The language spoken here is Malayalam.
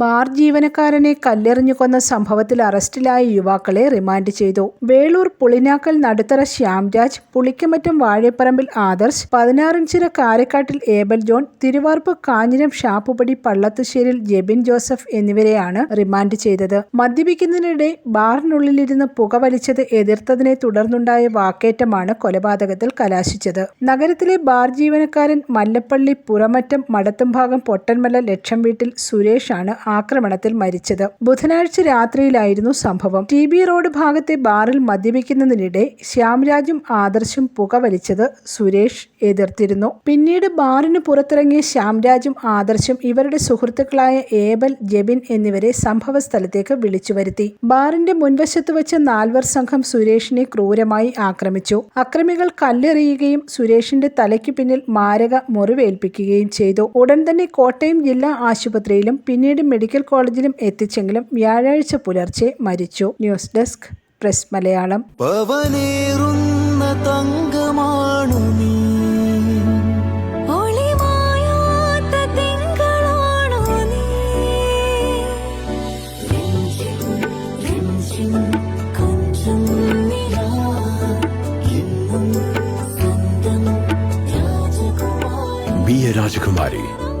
ബാർ ജീവനക്കാരനെ കല്ലെറിഞ്ഞു കൊന്ന സംഭവത്തിൽ അറസ്റ്റിലായ യുവാക്കളെ റിമാൻഡ് ചെയ്തു. Velur Pulinakkal Naduthara Shyamraj Pulikkamattam Vazhaparambil Adarsh Pathinarinchira Karakkattil Abel John Thiruvarppu Kanjiram Shappupadi Pallathusseril Jebin Joseph എന്നിവരെയാണ് റിമാൻഡ് ചെയ്തത്. മദ്യപിക്കുന്നതിനിടെ ബാറിനുള്ളിലിരുന്ന് പുക വലിച്ചത് എതിർത്തതിനെ തുടർന്നുണ്ടായ വാക്കേറ്റമാണ് കൊലപാതകത്തിൽ കലാശിച്ചത്. നഗരത്തിലെ ബാർ ജീവനക്കാരൻ മല്ലപ്പള്ളി പുറമറ്റം മടത്തുംഭാഗം പൊട്ടൻമല ലക്ഷം വീട്ടിൽ സുരേഷാണ് ആക്രമണത്തിൽ മരിച്ചത്. ബുധനാഴ്ച രാത്രിയിലായിരുന്നു സംഭവം. ടി ബി റോഡ് ഭാഗത്തെ ബാറിൽ മദ്യപിക്കുന്നതിനിടെ ശ്യാംരാജും ആദർശും പുകവലിച്ചത് സുരേഷ് എതിർത്തിരുന്നു. പിന്നീട് ബാറിന് പുറത്തിറങ്ങിയ ശ്യാംരാജും ആദർശും ഇവരുടെ സുഹൃത്തുക്കളായ ഏബൽ ജെബിൻ എന്നിവരെ സംഭവ സ്ഥലത്തേക്ക് വിളിച്ചു വരുത്തി ബാറിന്റെ മുൻവശത്ത് വെച്ച് നാൽവർ സംഘം സുരേഷിനെ ക്രൂരമായി ആക്രമിച്ചു. അക്രമികൾ കല്ലെറിയുകയും സുരേഷിന്റെ തലയ്ക്ക് പിന്നിൽ മാരക മുറിവേൽപ്പിക്കുകയും ചെയ്തു. ഉടൻ തന്നെ കോട്ടയം ജില്ലാ ആശുപത്രിയിലും പിന്നീട് മെഡിക്കൽ കോളേജിലും എത്തിച്ചെങ്കിലും വ്യാഴാഴ്ച പുലർച്ചെ മരിച്ചു. News desk press Malayalam. തങ്കമാണു നീ. രാജകുമാരി.